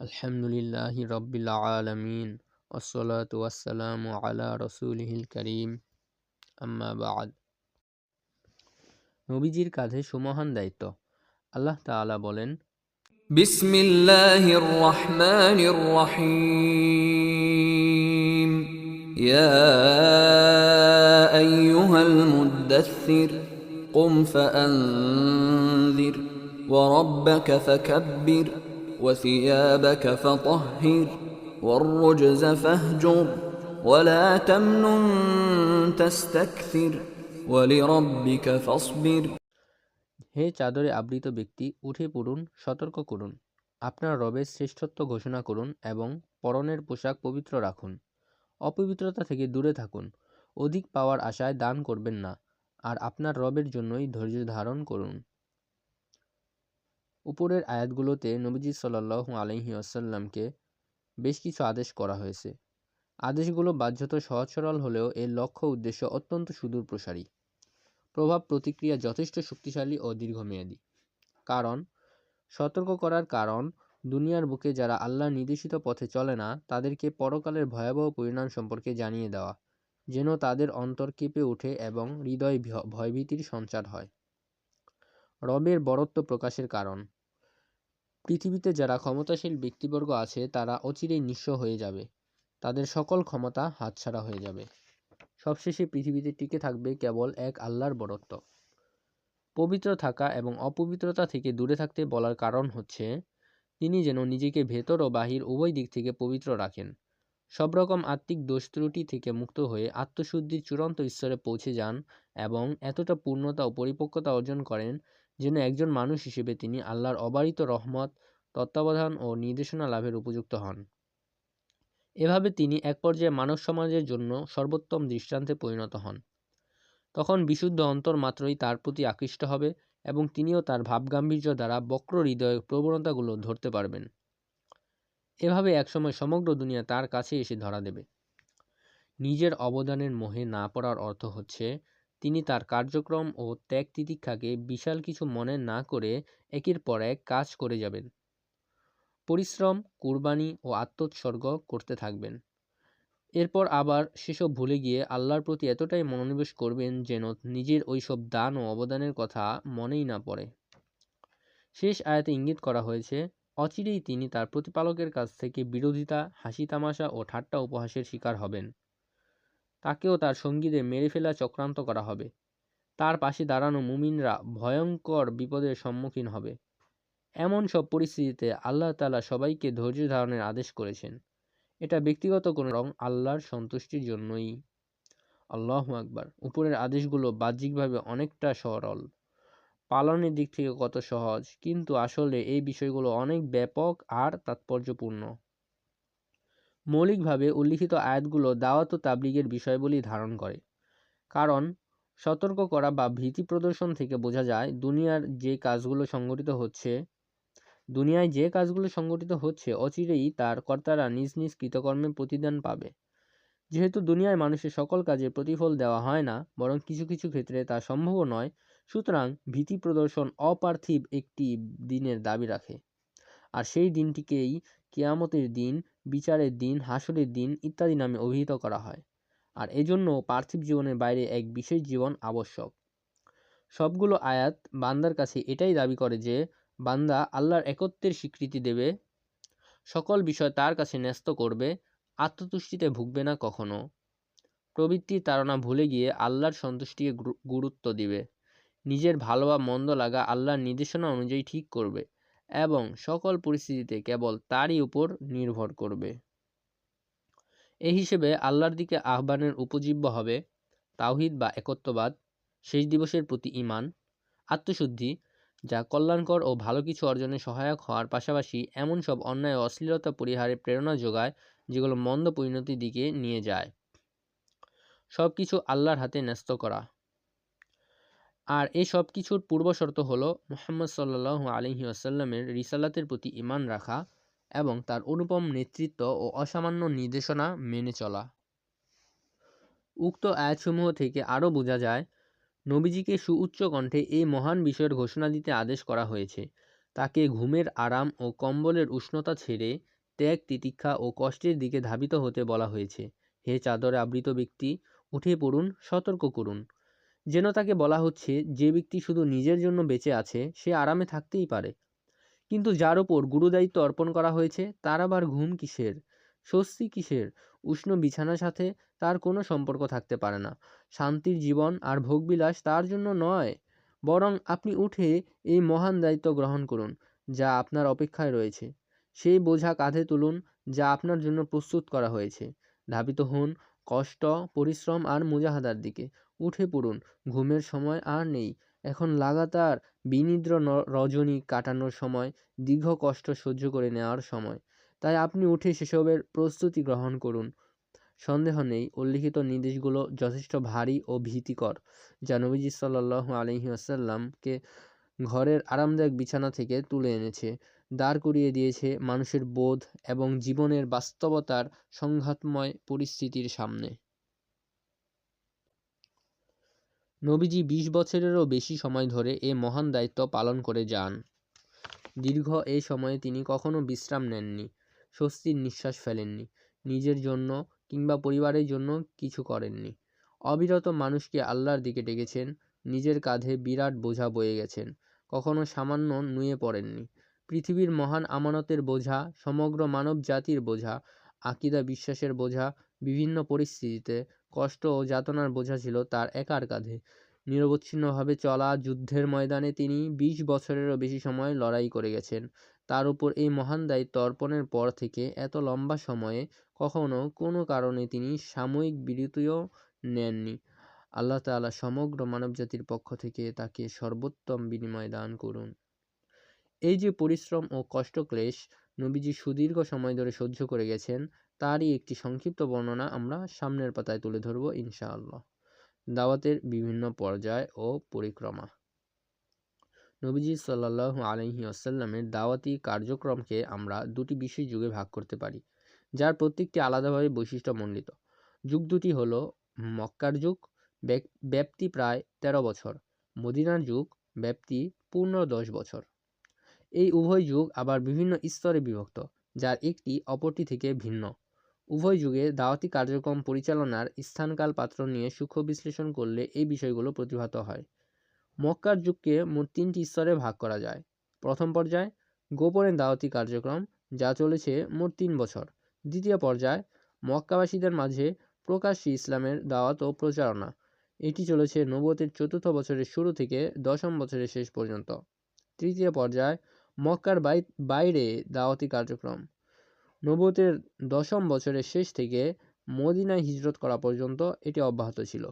আলহামদুলিল্লাহ রব্বিল আলমিন ওসলাত ওয়াসালাম আলা রসুলহিল করিম আম্মা বাদ নবীজির কাঁধে সুমহান দায়িত্ব আল্লাহ তাআলা বলেন بسم الله الرحمن الرحيم يا أيها المدثر قم فأنذر وربك فكبر وثيابك فطهر والرجز فاهجر ولا تمنن تستكثر ولربك فاصبر হে চাদরে আবৃত ব্যক্তি উঠে পড়ুন সতর্ক করুন আপনার রবের শ্রেষ্ঠত্ব ঘোষণা করুন এবং পরনের পোশাক পবিত্র রাখুন অপবিত্রতা থেকে দূরে থাকুন অধিক পাওয়ার আশায় দান করবেন না আর আপনার রবের জন্যই ধৈর্য ধারণ করুন উপরের আয়াতগুলোতে নবীজি সাল্লাহ আলহি আসাল্লামকে বেশ কিছু আদেশ করা হয়েছে। আদেশগুলো বাহ্যত সহজ সরল হলেও এর লক্ষ্য উদ্দেশ্য অত্যন্ত সুদূর প্রসারী। প্রভাব প্রতিক্রিয়া যথেষ্ট শক্তিশালী ও দীর্ঘমেয়াদী। কারণ, সতর্ক করার কারণ, দুনিয়ার বুকে যারা আল্লাহ নির্দেশিত পথে চলে না, তাদেরকে পরকালের ভয়াবহ পরিণাম সম্পর্কে জানিয়ে দেওয়া, যেন তাদের অন্তর কেঁপে ওঠে এবং হৃদয় ভয়ভীতির সঞ্চার হয়। রবের বরত্ব প্রকাশের কারণ। পৃথিবীতে যারা ক্ষমতাশীল ব্যক্তিবর্গ আছে, তারা অচিরেই নিঃস্ব হয়ে যাবে। তাদের সকল ক্ষমতা হাতছাড়া হয়ে যাবে। সবশেষে পৃথিবীতে টিকে থাকবে কেবল এক আল্লাহর বরত্ব। পবিত্র থাকা এবং অপবিত্রতা থেকে দূরে থাকতে বলার কারণ হচ্ছে, তিনি যেন নিজেকে ভেতর ও বাহির উভয় দিক থেকে পবিত্র রাখেন। সব রকম আত্মিক দোষ ত্রুটি থেকে মুক্ত হয়ে আত্মশুদ্ধির চূড়ান্ত স্তরে পৌঁছে যান এবং এতটা পূর্ণতা ও পরিপক্কতা অর্জন করেন যেন একজন মানুষ হিসেবে তিনি আল্লাহর অবারিত রহমত, তত্ত্বাবধান ও নির্দেশনা লাভের উপযুক্ত হন। এভাবে তিনি এক পর্যায়ে মানব সমাজের জন্য সর্বোত্তম দৃষ্টান্তে পরিণত হন। তখন বিশুদ্ধ অন্তর মাত্রই তার প্রতি আকৃষ্ট হবে এবং তিনিও তার ভাবগাম্ভীর্য দ্বারা বক্র হৃদয় প্রবণতাগুলো ধরতে পারবেন। এভাবে একসময় সমগ্র দুনিয়া তার কাছে এসে ধরা দেবে। নিজের অবদানের মোহে না পড়ার অর্থ হচ্ছে তিনি তার কার্যক্রম ও ত্যাগ তিতিক্ষাকে বিশাল কিছু মনে না করে একের পর এক কাজ করে যাবেন। পরিশ্রম, কুরবানি ও আত্মোৎসর্গ করতে থাকবেন। এরপর আবার সেসব ভুলে গিয়ে আল্লাহর প্রতি এতটাই মনোনিবেশ করবেন যেন নিজের ওইসব দান ও অবদানের কথা মনেই না পড়ে। শেষ আয়াতে ইঙ্গিত করা হয়েছে, অচিরেই তিনি তার প্রতিপালকের কাছ থেকে বিরোধিতা হাসি তামাশা ও ঠাট্টা উপহাসের শিকার হবেন। তাকেও তার সঙ্গীদের মেরে ফেলা চক্রান্ত করা হবে। তার পাশে দাঁড়ানো মুমিনরা ভয়ঙ্কর বিপদের সম্মুখীন হবে। এমন সব পরিস্থিতিতে আল্লাহ তালা সবাইকে ধৈর্য ধারণের আদেশ করেছেন। এটা ব্যক্তিগত কোনো রং আল্লাহর সন্তুষ্টির জন্যই। আল্লাহ আকবার। উপরের আদেশগুলো বাহ্যিকভাবে অনেকটা সরল। পালনের দিক থেকে কত সহজ, কিন্তু আসলে এই বিষয়গুলো অনেক ব্যাপক আর তাৎপর্যপূর্ণ। মৌলিকভাবে উল্লিখিত আয়াতগুলো দাওয়াত ও তাবলিগের বিষয়বলি ধারণ করে। কারণ, সতর্ক করা বা ভীতি প্রদর্শন থেকে বোঝা যায়, দুনিয়ার যে কাজগুলো সংগঠিত হচ্ছে, দুনিয়ায় যে কাজগুলো সংগঠিত হচ্ছে, অচিরেই তার কর্তারা নিজ নিজ কৃতকর্মে প্রতিদান পাবে। যেহেতু দুনিয়ায় মানুষের সকল কাজে প্রতিফল দেওয়া হয় না, বরং কিছু কিছু ক্ষেত্রে তা সম্ভব নয়, সুতরাং ভীতি প্রদর্শন অপার্থিব একটি দিনের দাবি রাখে। আর সেই দিনটিকেই কেয়ামতের দিন বিচারের দিন, হাসরের দিন ইত্যাদি নামে অভিহিত করা হয়। আর এজন্য পার্থিব জীবনের বাইরে এক বিশেষ জীবন আবশ্যক। সবগুলো আয়াত বান্দার কাছে এটাই দাবি করে যে, বান্দা আল্লাহর একত্বের স্বীকৃতি দেবে, সকল বিষয় তার কাছে ন্যস্ত করবে, আত্মতুষ্টিতে ভুগবে না কখনো। প্রবৃত্তির তাড়না ভুলে গিয়ে আল্লাহর সন্তুষ্টিকে গুরুত্ব দিবে। নিজের ভালো বা মন্দ লাগা আল্লাহর নির্দেশনা অনুযায়ী ঠিক করবে। এবং সকল পরিস্থিতিতে কেবল তারই উপর নির্ভর করবে। এই হিসেবে আল্লাহর দিকে আহ্বানের উপজীব্য হবে তাওহিদ বা একত্ববাদ, শেষ দিবসের প্রতি ইমান আত্মশুদ্ধি, যা কল্যাণকর ও ভালো কিছু অর্জনে সহায়ক হওয়ার পাশাপাশি এমন সব অন্যায় ও অশ্লীলতা পরিহারে প্রেরণা যোগায় যেগুলো মন্দ পরিণতির দিকে নিয়ে যায়। সব কিছু আল্লাহর হাতে ন্যস্ত করা। আর এই সব কিছুর পূর্বশর্ত হলো মোহাম্মদ সাল্লাহ আলহি আসাল্লামের রিসালাতের প্রতি ইমান রাখা এবং তার অনুপম নেতৃত্ব ও অসামান্য নির্দেশনা মেনে চলা। উক্ত আয়াতসমূহ থেকে আরও বোঝা যায়, নবীজিকে সুউচ্চ কণ্ঠে এই মহান বিষয়ের ঘোষণা দিতে আদেশ করা হয়েছে। তাকে ঘুমের আরাম ও কম্বলের উষ্ণতা ছেড়ে ত্যাগ, তিতিক্ষা ও কষ্টের দিকে ধাবিত হতে বলা হয়েছে। হে চাদরে আবৃত ব্যক্তি, উঠে পড়ুন, সতর্ক করুন। যেন তাকে বলা হচ্ছে যে ব্যক্তি শুধু নিজের জন্য বেঁচে আছে, সে আরামে থাকতেই পারে। কিন্তু যার ওপর গুরুদায়িত্ব অর্পণ করা হয়েছে, তার আবার ঘুম কিসের? স্বস্তি কিসের? উষ্ণ বিছানার সাথে তার কোনো সম্পর্ক থাকতে পারে না। শান্তির জীবন আর ভোগবিলাস তার জন্য নয়। বরং আপনি উঠে এই মহান দায়িত্ব গ্রহণ করুন, যা আপনার অপেক্ষায় রয়েছে। সেই বোঝা কাঁধে তুলুন, যা আপনার জন্য প্রস্তুত করা হয়েছে। ধাবিত হন কষ্ট, পরিশ্রম আর মুজাহাদার দিকে। উঠে পড়ুন, ঘুমের সময় আর নেই। এখন লাগাতার বিনিদ্র রজনী কাটানোর সময়, দীর্ঘ কষ্ট সহ্য করে নেওয়ার সময়। তাই আপনি উঠে সেসবের প্রস্তুতি গ্রহণ করুন। সন্দেহ নেই, উল্লিখিত নির্দেশগুলো যথেষ্ট ভারী ও ভীতিকর। যা নবীজি সাল্লাহ ঘরের আরামদায়ক বিছানা থেকে তুলে এনেছে। দাঁড় করিয়ে দিয়েছে মানুষের বোধ এবং জীবনের বাস্তবতার সংঘাতময় পরিস্থিতির সামনে। নবীজি বিশ বছরেরও বেশি সময় ধরে এ মহান দায়িত্ব পালন করে যান। দীর্ঘ এই সময়ে তিনি কখনো বিশ্রাম নেননি, স্বস্তির নিঃশ্বাস ফেলেননি, নিজের জন্য কিংবা পরিবারের জন্য কিছু করেননি। অবিরত মানুষকে আল্লাহর দিকে ডেকেছেন, নিজের কাঁধে বিরাট বোঝা বয়ে গেছেন, কখনো সামান্য নুয়ে পড়েননি। পৃথিবীর মহান আমানতের বোঝা, সমগ্র মানব জাতির বোঝা, আকিদা বিশ্বাসের বোঝা, বিভিন্ন পরিস্থিতিতে কষ্ট ও যাতনার বোঝা ছিল তার একার কাঁধে। নিরবচ্ছিন্নভাবে চলা যুদ্ধের ময়দানে তিনি বিশ বছরেরও বেশি সময় লড়াই করে গেছেন। তার উপর এই মহান দায়িত্ব অর্পণের পর থেকে এত লম্বা সময়ে কখনো কোনো কারণে তিনি সাময়িক বিরতিও নেননি। আল্লাহ তাআলা সমগ্র মানবজাতির পক্ষ থেকে তাকে সর্বোত্তম বিনিময় দান করুন। এই যে পরিশ্রম ও কষ্টক্লেশ নবীজি সুদীর্ঘ সময় ধরে সহ্য করে গেছেন, তারই একটি সংক্ষিপ্ত বর্ণনা আমরা সামনের পাতায় তুলে ধরব ইনশাআল্লাহ। দাওয়াতের বিভিন্ন পর্যায় ও পরিক্রমা। নবীজি সাল্লাহ আলহি আসাল্লামের দাওয়াতি কার্যক্রমকে আমরা দুটি বিশেষ যুগে ভাগ করতে পারি, যার প্রত্যেকটি আলাদাভাবে বৈশিষ্ট্যমণ্ডিত। যুগ দুটি হলো মক্কার যুগ ব্যাপ্তি প্রায় তেরো বছর, মদিনার যুগ, ব্যাপ্তি পূর্ণ দশ বছর। এই উভয় যুগ আবার বিভিন্ন স্তরে বিভক্ত, যার একটি অপরটি থেকে ভিন্ন। উভয় যুগে দাওয়াতি কার্যক্রম পরিচালনার স্থানকাল পাত্র নিয়ে সূক্ষ্ম বিশ্লেষণ করলে এই বিষয়গুলো প্রতিভাত হয়। মক্কার যুগকে মোট তিনটি স্তরে ভাগ করা যায়। প্রথম পর্যায়, গোপনে দাওয়াতি কার্যক্রম, যা চলেছে মোট তিন বছর। দ্বিতীয় পর্যায়, মক্কাবাসীদের মাঝে প্রকাশ্যে ইসলামের দাওয়াত ও প্রচারণা। এটি চলেছে নবতের চতুর্থ বছরের শুরু থেকে দশম বছরের শেষ পর্যন্ত। তৃতীয় পর্যায় মক্কার বাই- বাইরে দাওয়াতি কার্যক্রম। নবতের দশম বছরের শেষ থেকে মদিনায় হিজরত করা পর্যন্ত এটি অব্যাহত ছিল।